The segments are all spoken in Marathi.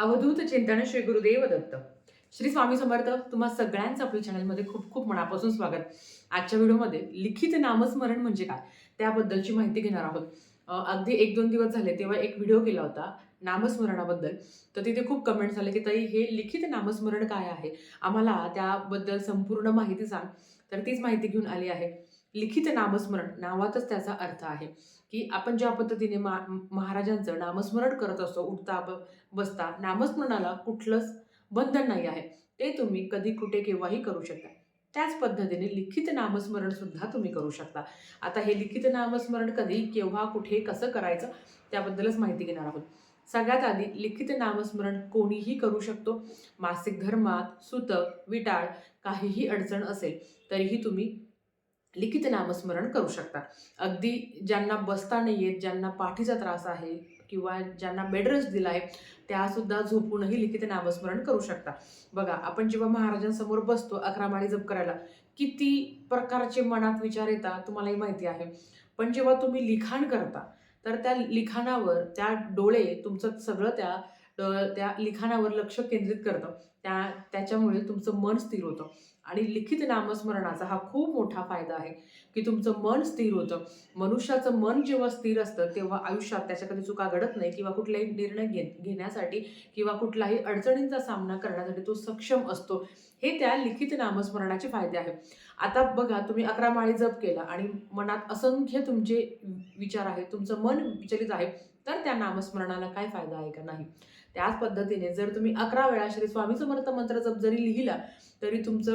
अवधूत चिंतन श्री गुरुदेव दत्त. श्री स्वामी समर्थ तुम्हा सगळ्यांचं आपल्या चॅनलमध्ये खूप खूप मनापासून स्वागत. आजच्या व्हिडिओमध्ये लिखित नामस्मरण म्हणजे काय त्याबद्दलची माहिती घेणार आहोत. अगदी एक दोन दिवस झाले तेव्हा एक व्हिडिओ केला होता नामस्मरणाबद्दल. तर तिथे खूप कमेंट झाले की ताई हे लिखित नामस्मरण काय आहे? आम्हाला त्याबद्दल संपूर्ण माहिती सांग. तर तीच माहिती घेऊन आली आहे. लिखित नामस्मरण नावातच त्याचा अर्थ आहे. की आपण ज्या पद्धतीने मा महाराजांचं नामस्मरण करत असतो उठता ब- बसता नामस्मरणाला कुठलंच बंधन नाही आहे. ते तुम्ही कधी कुठे केव्हाही करू शकता. त्याच पद्धतीने लिखित नामस्मरण सुद्धा तुम्ही करू शकता. आता हे लिखित नामस्मरण कधी केव्हा कुठे कसं करायचं त्याबद्दलच माहिती घेणार आहोत. सगळ्यात आधी लिखित नामस्मरण कोणीही करू शकतो. मासिक धर्मात सुतक विटाळ काहीही अडचण असेल तरीही तुम्ही लिखित नामस्मरण करू शकता. अगदी ज्यांना बसता नाही येत ज्यांना पाठीचा त्रास आहे किंवा ज्यांना बेडरेस्ट दिला आहे त्यासुद्धा झोपूनही लिखित नामस्मरण करू शकता. बघा आपण जेव्हा महाराजांसमोर बसतो अकरा माळी जप करायला किती प्रकारचे मनात विचार येतात तुम्हालाही माहिती आहे. पण जेव्हा तुम्ही लिखाण करता तर त्या लिखाणावर त्या डोळे तुमचं सगळं त्या त्या लिखाणावर लक्ष केंद्रित करतं. त्या त्याच्यामुळे तुमचं मन स्थिर होतं. आणि लिखित नामस्मरणाचा हा खूप मोठा फायदा आहे की तुमचं मन स्थिर होतं. मनुष्याचं मन जेव्हा स्थिर असतं तेव्हा आयुष्यात त्याच्या कधी चुका घडत नाही किंवा कुठलाही निर्णय घे घेण्यासाठी किंवा कुठलाही अडचणींचा सामना करण्यासाठी तो सक्षम असतो. हे त्या लिखित नामस्मरणाचे फायदे आहेत. आता बघा तुम्ही अकरा माळी जप केला आणि मनात असंख्य तुमचे विचार आहेत तुमचं मन विचलित आहे तर त्या नामस्मरणाला काय फायदा आहे का नाही? त्याच पद्धतीने जर तुम्ही अकरा वेळा श्री स्वामी समर्थ मंत्र जप जरी लिहिला तरी तुमचं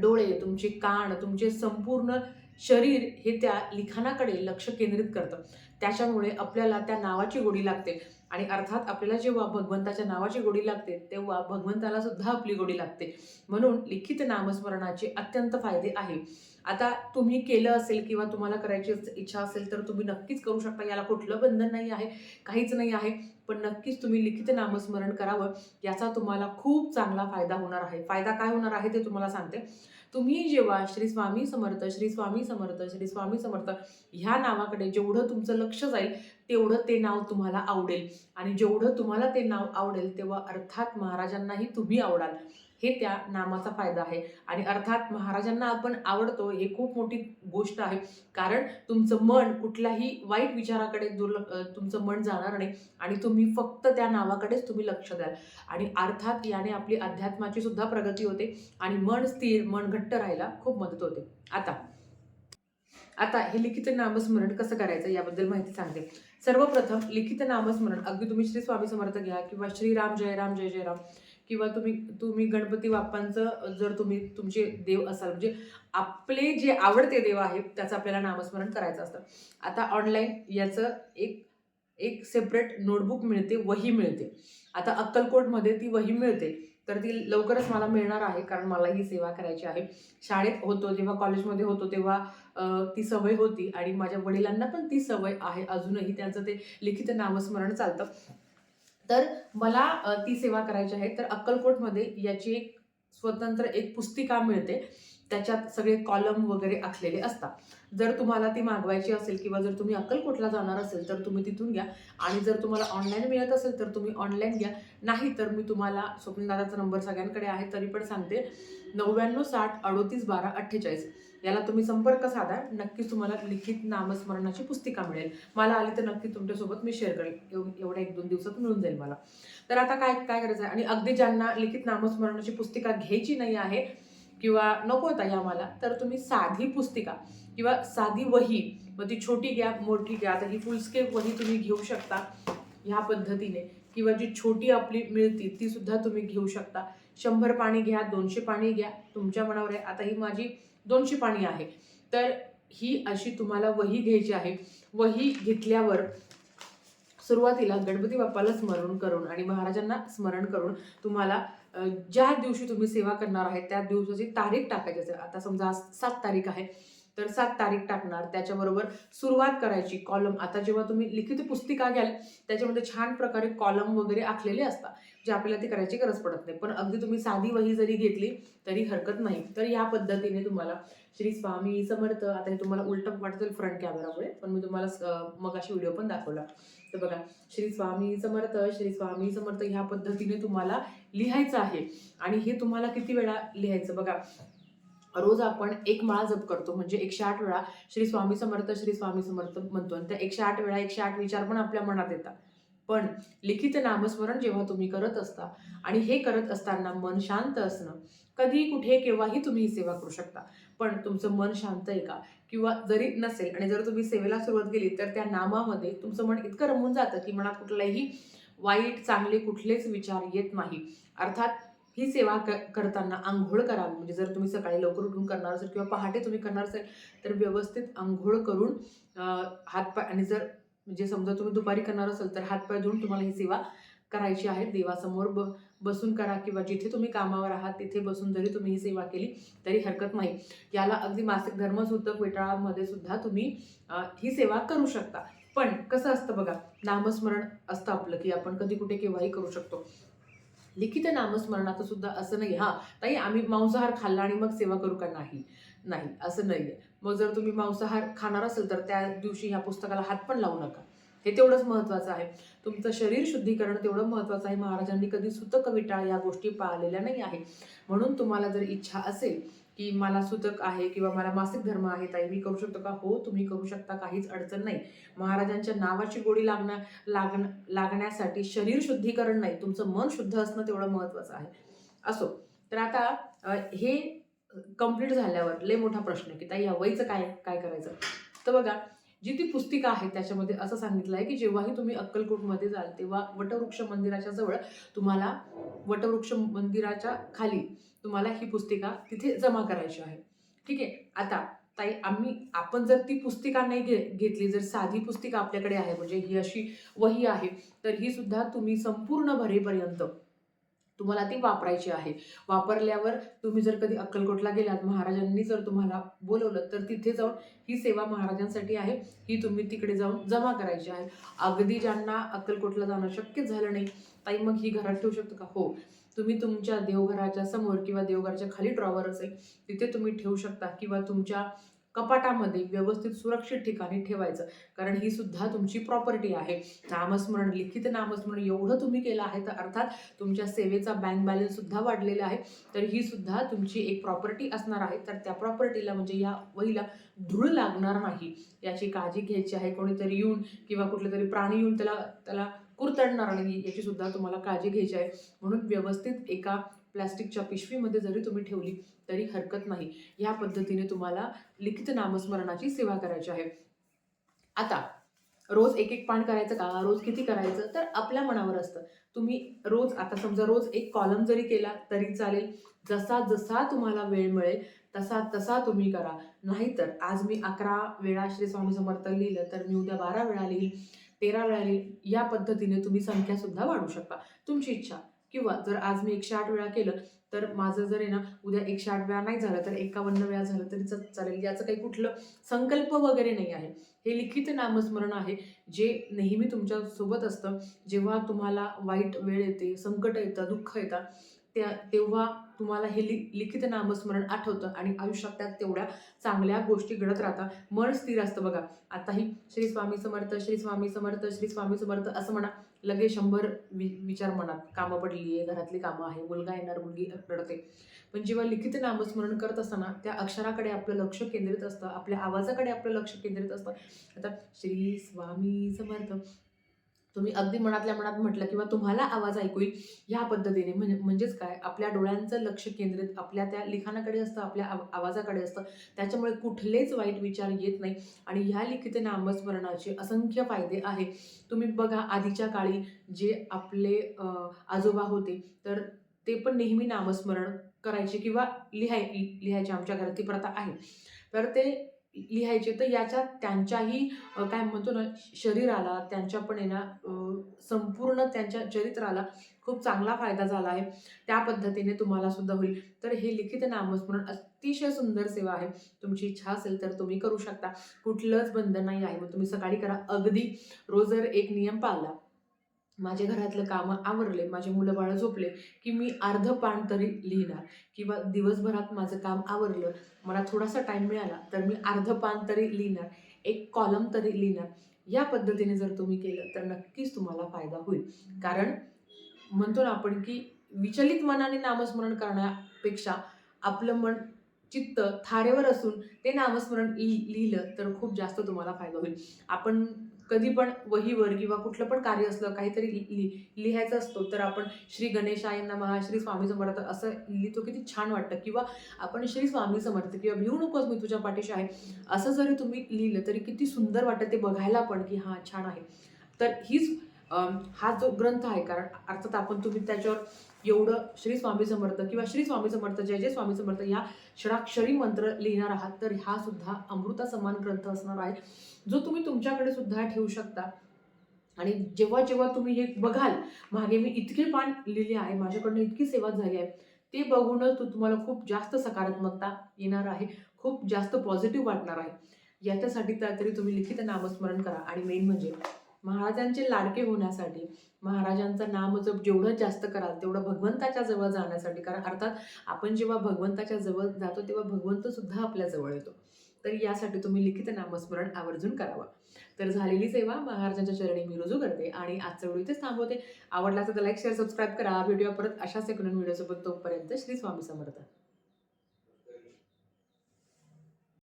डोळे तुमचे कान तुमचे संपूर्ण शरीर हे त्या लिखाणाकडे लक्ष केंद्रित करतं. त्याच्यामुळे आपल्याला त्या नावाची गोडी लागते. आणि अर्थात आपल्याला जेव्हा भगवंताच्या नावाची गोडी लागते तेव्हा भगवंताला सुद्धा आपली गोडी लागते. म्हणून लिखित नामस्मरणाचे अत्यंत फायदे आहे. आता तुम्ही केलं असेल किंवा तुम्हाला करायची इच्छा असेल तर तुम्ही नक्कीच करू शकता. याला कुठलं बंधन नाही आहे काहीच नाही आहे. पण नक्कीच तुम्ही लिखित नामस्मरण करावं याचा तुम्हाला खूप चांगला फायदा होणार आहे. फायदा काय होणार आहे ते तुम्हाला सांगते. तुम्ही जेव्हा श्री स्वामी समर्थ श्री स्वामी समर्थ श्री स्वामी समर्थ ह्या नावाकडे जेवढं तुमचं लक्ष जाईल तेवढं ते नाव तुम्हाला आवडेल. आणि जेवढं तुम्हाला ते नाव आवडेल तेव्हा अर्थात महाराजांनाही तुम्ही आवडाल. हे त्या नामाचा फायदा आहे. आणि अर्थात महाराजांना आपण आवडतो हे खूप मोठी गोष्ट आहे. कारण तुमचं मन कुठल्याही वाईट विचाराकडे दुर्ल तुमचं मन जाणार नाही. आणि तुम्ही फक्त त्या नावाकडेच तुम्ही लक्ष द्याल. आणि अर्थात याने आपली अध्यात्माची सुद्धा प्रगती होते. आणि मन स्थिर मन घट्ट राहायला खूप मदत होते. आता आता हे लिखित नामस्मरण कसं करायचं याबद्दल माहिती सांगते. सर्वप्रथम लिखित नामस्मरण अगदी तुम्ही श्री स्वामी समर्थ घ्या किंवा श्रीराम जय राम जय जय राम किंवा तुम्ही तुम्ही गणपती बाप्पांचं जर तुम्ही तुमचे देव असाल म्हणजे आपले जे आवडते देव आहेत त्याचं आपल्याला नामस्मरण करायचं असतं. आता ऑनलाईन याचं एक एक सेपरेट नोटबुक मिळते वही मिळते. आता अक्कलकोटमध्ये ती वही मिळते. तर ती लवकरच मला मिळणार आहे कारण मला ही सेवा करायची आहे. शाळेत होतो जेव्हा कॉलेजमध्ये होतो तेव्हा ती सवय होती आणि माझ्या वडिलांना पण ती सवय आहे. अजूनही त्यांचं ते लिखित नामस्मरण चालतं. तर मला ती सेवा करायची आहे. तर अक्कलकोटमध्ये याची एक स्वतंत्र एक पुस्तिका मिळते. त्याच्यात सगळे कॉलम वगैरे आखलेले असतात. जर तुम्हाला ती मागवायची असेल किंवा जर तुम्ही अक्कलकोटला जाणार असेल तर तुम्ही तिथून घ्या. आणि जर तुम्हाला ऑनलाईन मिळत असेल तर तुम्ही ऑनलाईन घ्या. नाही तर मी तुम्हाला स्वप्नदादाचा नंबर सगळ्यांकडे आहे तरी पण सांगते. नव्याण्णव साठ अडोतीस बारा अठ्ठेचाळीस. याला तुम्ही संपर्क साधा. नक्कीच तुम्हाला लिखित नामस्मरणाची पुस्तिका मिळेल. मला आली तर नक्की तुमच्यासोबत मी शेअर करेल. एवढ्या एक दोन दिवसात मिळून जाईल मला. तर आता काय काय करायचं? आहे आणि अगदी ज्यांना लिखित नामस्मरणाची पुस्तिका घ्यायची नाही आहे किंवा नको होता या मला तर तुम्ही साधी पुस्तिका किंवा साधी वही मग ती छोटी घ्या मोठी घ्या. आता ही फुलस्केप वही तुम्ही घेऊ शकता ह्या पद्धतीने. किंवा जी छोटी आपली मिळती ती सुद्धा तुम्ही घेऊ शकता. शंभर पाणी घ्या दोनशे पाणी घ्या तुमच्या मनावर आहे. आता ही माझी दोनशे पाणी आहे. तर ही अशी तुम्हाला वही घ्यायची आहे. वही घेतल्यावर सुरुवातीला गणपती बाप्पाला स्मरण करून आणि महाराजांना स्मरण करून तुम्हाला ज्या दिवशी तुम्ही सेवा करणार आहे त्या दिवसाची तारीख टाकायची असेल. आता समजा आज सात तारीख आहे. तर सात तारीख टाकणार. त्याच्याबरोबर सुरुवात करायची कॉलम आता जेव्हा तुम्ही लिखित पुस्तिका घ्याल त्याच्यामध्ये छान प्रकारे कॉलम वगैरे आखलेले असतात जे आपल्याला ते करायची गरज पडत नाही. पण अगदी तुम्ही साधी वही जरी घेतली तरी हरकत नाही. तर या पद्धतीने तुम्हाला श्री स्वामी समर्थ आता हे तुम्हाला उलटं वाटतील फ्रंट कॅमेरामुळे पण मी तुम्हाला मग अशी व्हिडिओ पण दाखवला. तर बघा श्री स्वामी समर्थ श्री स्वामी समर्थ ह्या पद्धतीने तुम्हाला लिहायचं आहे. आणि हे तुम्हाला किती वेळा लिहायचं? बघा रोज आपण एक माळा जप करतो म्हणजे एकशे आठ वेळा श्री स्वामी समर्थ श्री स्वामी समर्थ म्हणतो. आणि त्या एकशे आठ वेळा एकशे आठ विचार पण आपल्या मनात येतात. पण लिखित नामस्मरण जेव्हा तुम्ही करत असता आणि हे करत असताना मन शांत असणं कधी कुठे केव्हाही तुम्ही ही सेवा करू शकता. पण तुमचं मन शांत आहे का? किंवा जरी नसेल आणि जर तुम्ही सेवेला सुरुवात केली तर त्या नामामध्ये तुमचं मन इतकं रमून जातं की मनात कुठलाही वाईट चांगले कुठलेच विचार येत नाही. अर्थात ही सेवा क करताना आंघोळ करावी म्हणजे जर तुम्ही सकाळी लवकर उठून करणार असेल किंवा पहाटे तुम्ही करणार असेल तर व्यवस्थित आंघोळ करून हातपाय आणि जर म्हणजे समजा तुम्ही दुपारी करणार असाल तर हातपाय धुवून तुम्हाला ही सेवा करायची आहे. देवासमोर ब बसून करा किंवा जिथे तुम्ही कामावर आहात तिथे बसून जरी तुम्ही ही सेवा केली तरी हरकत नाही. याला अगदी मासिक धर्मसूतक वेटाळामध्ये सुद्धा तुम्ही ही सेवा करू शकता. पण कसं असतं बघा नामस्मरण असतं आपलं की आपण कधी कुठे केव्हाही करू शकतो. लिखित नामस्मरणाचं सुद्धा असं नाही हां ताई आम्ही मांसाहार खाल्ला आणि मग सेवा करू का नाही? नाही असं नाही आहे मग जर तुम्ही मांसाहार खाणार असेल तर त्या दिवशी ह्या पुस्तकाला हात पण लावू नका. हे तेवढंच महत्त्वाचं आहे. तुमचं शरीर शुद्धीकरण तेवढं महत्त्वाचं आहे. महाराजांनी कधी सुतकविटाळ या गोष्टी पाळलेल्या नाही आहे म्हणून तुम्हाला जर इच्छा असेल की मला सुतक आहे किंवा मला मासिक धर्म आहे ताई मी करू शकतो का? हो तुम्ही करू शकता काहीच अडचण नाही. महाराजांच्या नावाची गोडी लागणं लागण लागण्यासाठी शरीर शुद्धीकरण नाही तुमचं मन शुद्ध असणं तेवढं महत्त्वाचं आहे. असो तर आता हे कंप्लीट झाल्यावर लय मोठा प्रश्न की ताई या वयचं काय काय करायचं? तर बघा जी ती पुस्तिका आहे त्याच्यामध्ये असं सांगितलं आहे की जेव्हाही तुम्ही अक्कलकोटमध्ये जाल तेव्हा वटवृक्ष मंदिराच्या जवळ तुम्हाला वटवृक्ष मंदिराच्या खाली तुम्हाला ही पुस्तिका तिथे जमा करायची आहे. ठीक आहे? आता ताई आम्ही आपण जर ती पुस्तिका नाही घे घेतली जर साधी पुस्तिका आपल्याकडे आहे म्हणजे ही अशी वही आहे तर ही सुद्धा तुम्ही संपूर्ण भरेपर्यंत तुम्हाला ती वापरायची आहे. वापरल्यावर तुम्ही जर कधी अक्कलकोटला गेलात महाराजांनी जर तुम्हाला बोलवलं तर तिथे जाऊन ही सेवा महाराजांसाठी आहे. ही तुम्ही तिकडे जाऊन जमा करायची आहे. अगदी ज्यांना अक्कलकोटला जाणं शक्य झालं नाही ताई मग ही घरात ठेवू शकतो का? हो. तुम्ही तुमच्या देवघराच्या समोर किंवा देवघराच्या खाली ड्रॉवर असेल तिथे तुम्ही ठेवू शकता किंवा तुमच्या कपाटामध्ये व्यवस्थित सुरक्षित ठिकाणी ठेवायचं. कारण ही सुद्धा तुमची प्रॉपर्टी आहे. नामस्मरण लिखित नामस्मरण एवढं तुम्ही केलं आहे तर अर्थात तुमच्या सेवेचा बँक बॅलन्स सुद्धा वाढलेला आहे. तर ही सुद्धा तुमची एक प्रॉपर्टी असणार आहे. तर त्या प्रॉपर्टीला म्हणजे या वहीला धूळ लागणार नाही. याची काळजी घ्यायची आहे. कोणीतरी येऊन किंवा कुठले तरी प्राणी येऊन त्याला त्याला कुरतडणार नाही. याची सुद्धा तुम्हाला काळजी घ्यायची आहे. म्हणून व्यवस्थित एका प्लॅस्टिकच्या पिशवीमध्ये जरी तुम्ही ठेवली तरी हरकत नाही. या पद्धतीने तुम्हाला लिखित नामस्मरणाची सेवा करायची आहे. आता रोज एक एक पान करायचं का? रोज किती करायचं? तर आपल्या मनावर असतं. तुम्ही रोज आता समजा रोज एक कॉलम जरी केला तरी चालेल. जसा जसा तुम्हाला वेळ मिळेल तसा तसा तुम्ही करा. नाहीतर आज मी अकरा वेळा श्री स्वामी समर्थ लिहिलं तर मी उद्या बारा वेळा लिहील तेरा वेळा लिहील या पद्धतीने तुम्ही संख्यासुद्धा वाढू वाढवू शकता. तुमची इच्छा. किंवा जर आज मी एकशे आठ वेळा केलं तर माझं जर आहे ना उद्या एकशे आठ वेळा नाही झालं तर एकावन्न वेळा झालं तरी चालेल. याचं काही कुठलं संकल्प वगैरे नाही आहे. हे लिखित नामस्मरण आहे जे नेहमी तुमच्यासोबत असतं. जेव्हा तुम्हाला वाईट वेळ येते संकट येतं दुःख येतं त्या तेव्हा तुम्हाला हे लि लिखित नामस्मरण आठवतं आणि आयुष्यात त्यात तेवढ्या चांगल्या गोष्टी घडत राहतात. मन स्थिर असतं बघा. आताही श्री स्वामी समर्थ श्री स्वामी समर्थ श्री स्वामी समर्थ असं म्हणा लगेच शंभर वि विचार मनात. कामं पडली आहे घरातली कामं आहे मुलगा येणार मुलगी रडते. पण जेव्हा लिखित नामस्मरण करत असताना त्या अक्षराकडे आपलं लक्ष केंद्रित असतं आपल्या आवाजाकडे आपलं लक्ष केंद्रित असतं. आता श्री स्वामी समर्थ. तुम्ही अगदी मनातल्या मनात म्हटलं किंवा तुम्हाला आवाज ऐकू येईल ह्या पद्धतीने म्हणजे म्हणजेच काय? आपल्या डोळ्यांचं लक्ष केंद्रित आपल्या त्या लिखाणाकडे असतं आपल्या आव आवाजाकडे असतं. त्याच्यामुळे कुठलेच वाईट विचार येत नाही. आणि ह्या लिखित नामस्मरणाचे असंख्य फायदे आहे. तुम्ही बघा आधीच्या काळी जे आपले आजोबा होते तर ते पण नेहमी नामस्मरण करायचे किंवा लिहाय लिहायचे आमच्या घरात ती प्रथा आहे. तर ते लिहायचे. तर याच्यात त्यांच्याही काय म्हणतो ना शरीराला त्यांच्या पण आहे ना संपूर्ण त्यांच्या चरित्राला खूप चांगला फायदा झाला आहे. त्या पद्धतीने तुम्हाला सुद्धा होईल. तर हे लिखित नामस्मरण अतिशय सुंदर सेवा आहे. तुमची इच्छा असेल तर तुम्ही करू शकता. कुठलंच बंधन नाही आहे. मग तुम्ही सकाळी करा. अगदी रोज जर एक नियम पाळला माझे घरातलं कामं आवरले माझे मुलं बाळं झोपले की मी अर्ध पान तरी लिहिणार. किंवा दिवसभरात माझं काम आवरलं मला थोडासा टाईम मिळाला तर मी अर्ध पान तरी लिहिणार एक कॉलम तरी लिहिणार. या पद्धतीने जर तुम्ही केलं तर नक्कीच तुम्हाला फायदा होईल. कारण म्हणतो ना आपण की विचलित मनाने नामस्मरण करण्यापेक्षा आपलं मन चित्त थारेवर असून ते नामस्मरण लि- लिहिलं तर खूप जास्त तुम्हाला फायदा होईल. आपण कधी पण वहीवर किंवा कुठलं पण कार्य असलं काहीतरी लि- लि- लिहायचं असतो तर आपण श्री गणेशाय नमः श्री स्वामी समर्थ असं लिहितो किती छान वाटतं. किंवा आपण श्री स्वामी समर्थ किंवा भिवू नकोस मी तुझ्या पाठीशी आहे असं जरी तुम्ही लिहिलं तरी किती सुंदर वाटतं ते बघायला पण की हां छान आहे. तर हीच हा जो ग्रंथ आहे कारण अर्थात आपण तुम्ही त्याच्यावर एवढं श्री स्वामी समर्थ किंवा श्री स्वामी समर्थ जय जय स्वामी समर्थ या षडाक्षरी मंत्र लिहिणार आहात. तर हा सुद्धा अमृता समान ग्रंथ असणार आहे जो तुम्ही तुमच्याकडे सुद्धा ठेवू शकता. आणि जेव्हा जेव्हा तुम्ही हे बघाल मागे मी इतके पान लिहिले आहे माझ्याकडनं इतकी सेवा झाली आहे ते बघूनच तू तुम्हाला खूप जास्त सकारात्मकता येणार आहे खूप जास्त पॉझिटिव्ह वाटणार आहे. याच्यासाठी तर तरी तुम्ही लिखित नामस्मरण करा. आणि मेन म्हणजे महाराजांचे लाडके होण्यासाठी महाराजांचं नामजप जेवढं जास्त कराल तेवढं भगवंताच्या जवळ जाण्यासाठी कारण अर्थात आपण जेव्हा भगवंताच्या जवळ जातो तेव्हा भगवंत सुद्धा येतो. तर यासाठी तुम्ही लिखित नामस्मरण आवर्जून करावं. तर झालेली सेवा महाराजांच्या चरणी मी रुजू करते आणि आजचा व्हिडिओ इथेच थांबवते. आवडला असेल तर लाईक शेअर सबस्क्राईब करा. व्हिडिओ परत अशाच एक नवीन व्हिडिओसोबत तोपर्यंत श्री स्वामी समर्थ.